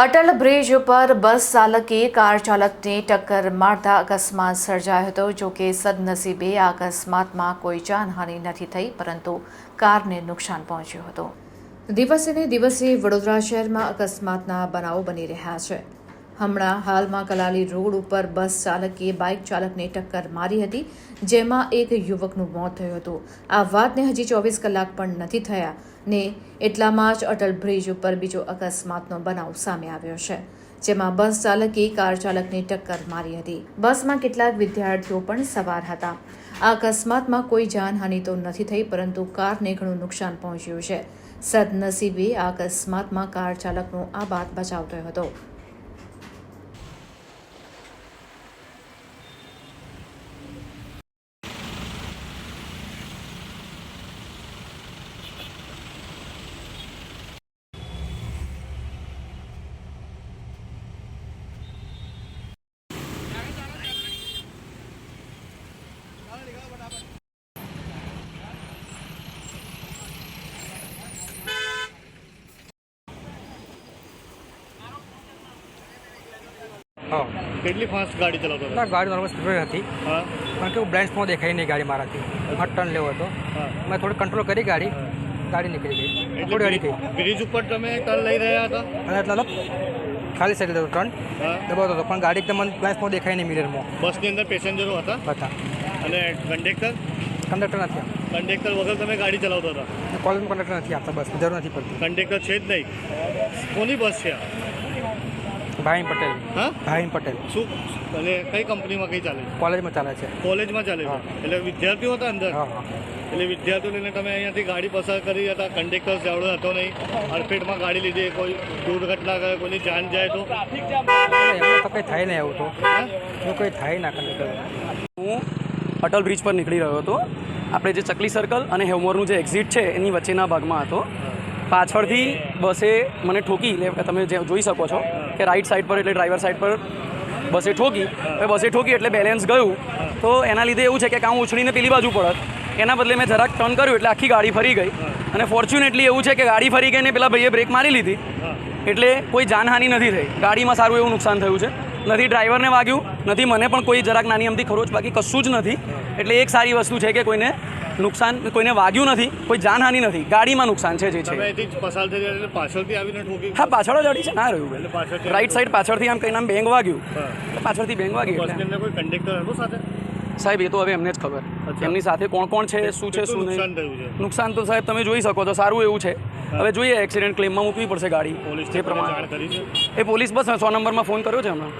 Atal bridge ઉપર બસ ચાલકે car ચાલકને ટક્કર મારતા અકસ્માત સર્જાયો હતો. જો કે સદનસીબે આ અકસ્માતમાં કોઈ જાનહાનિ નથી થઈ, પરંતુ કારને નુકસાન પહોંચ્યું હતું. દિવસે ને દિવસે વડોદરા શહેરમાં અકસ્માતના બનાવો બની રહ્યા છે. હમણાં હાલમાં કલાલી રોડ ઉપર બસ ચાલકે બાઇક ચાલકને ટક્કર મારી હતી, જેમાં એક યુવકનું મોત થયું હતું. આ વાતને હજી ચોવીસ કલાક પણ નથી થયા ને એટલામાં જ અટલ બ્રિજ ઉપર બીજો અકસ્માતનો બનાવ સામે આવ્યો છે, જેમાં બસ ચાલકે કાર ચાલકને ટક્કર મારી હતી. બસમાં કેટલાક વિદ્યાર્થીઓ પણ સવાર હતા. આ અકસ્માતમાં કોઈ જાનહાનિ તો નથી થઈ, પરંતુ કારને ઘણું નુકસાન પહોંચ્યું છે. સદનસીબે આ અકસ્માતમાં કાર ચાલકનો આ બાદ બચાવ થયો હતો. હા. કેટલી ફાસ્ટ ગાડી ચલાવતો ના હતો ગાડી નોર્મલ સ્પીડ હતી. હા. કારણ કે હું બ્લાઇન્ડ સ્પોટ દેખાઈ નહીં ગાડી મારાથી. મારે ટર્ન લેવો હતો મેં થોડી કંટ્રોલ કરી ગાડી. ગાડી નીકળી ગઈ. થોડી ગાડી થઈ બ્રિજ- ઉપર તમે ટર્ન લઈ રહ્યા હતા? અને એટલે ખાલી સાઈડ લેતો ટર્ન. દબાવતો હતો. પણ ગાડી એકદમ બ્લાઇન્ડ સ્પોટ દેખાય નહીં મિરરમાં. બસની અંદર પેસેન્જરો હતા? હતા. અને કંડક્ટર કંડક્ટર નથી કંડક્ટર વગર તમે ગાડી ચલાવતા હતા? કોલેજમાં કંડક્ટર નથી આપતા બસ. જરૂર નથી પડતી. કંડક્ટર છે જ નહીં. કોની બસ છે આ? ભાઈ પટેલ. હા? ભાઈ પટેલ. શું? અને કઈ કંપનીમાં કઈ ચાલે છે? કોલેજમાં ચાલે છે. કોલેજમાં ચાલે છે? હા. એટલે વિદ્યાર્થીઓ હતા અંદર? એટલે વિદ્યાર્થીઓ લઈને તમે અહીંયાથી ગાડી પસાર કરી હતા કંડક્ટર જાવડો હતો નહીં. અડફેટમાં ગાડી લીધી કોઈ દુર્ઘટના કરે કોઈની જાન જાય તો? એમાં તો કંઈ થાય નહીં એવું તો. હા? એવું કંઈ થાય ના કંડક્ટર હું અટલ બ્રિજ પર નીકળી રહ્યો હતો. આપણે જે ચકલી સર્કલ અને હેવમોરનું જે એક્ઝિટ છે એની વચ્ચેના ભાગમાં હતો. પાછળથી બસે મને ઠોકી, એટલે તમે જે જોઈ શકો છો કે રાઈટ સાઈડ પર એટલે ડ્રાઈવર સાઈડ પર બસે ઠોકી. હવે બસે ઠોકી એટલે બેલેન્સ ગયું. તો એના લીધે એવું છે કે કાં ઉછળીને પેલી બાજુ પડત. એના બદલે મેં જરાક ટર્ન કર્યું એટલે આખી ગાડી ફરી ગઈ. અને ફોર્ચ્યુનેટલી એવું છે કે ગાડી ફરી ગઈને પેલા ભાઈએ બ્રેક મારી લીધી. એટલે કોઈ જાનહાનિ નથી થઈ. ગાડીમાં સારું એવું નુકસાન થયું છે. નથી ડ્રાઈવરને વાગ્યું, નથી મને પણ કોઈ જરાક નાની અમથી ખરોચ, બાકી કશું જ નથી. એટલે એક સારી વસ્તુ છે કે કોઈને નુકસાન કોઈને વાગ્યું નથી કોઈ જાનહાનિ નથી. ગાડીમાં નુકસાન છે જે છે. હા પાછળ જ અડી છે. ના રહ્યું રાઈટ સાઈડ પાછળથી આમ કંઈ આમ બેંગ વાગ્યું. પાછળથી બેંગ વાગી સાહેબ એ તો હવે એમને જ ખબર. એમની સાથે કોણ કોણ છે શું છે શું નહીં. નુકસાન તો સાહેબ તમે જોઈ શકો તો સારું એવું છે. હવે જોઈએ એક્સિડન્ટ ક્લેમમાં મૂકવી પડશે ગાડી. જે પ્રમાણે. એ પોલીસ બસ સો નંબરમાં ફોન કર્યો છે હમણાં.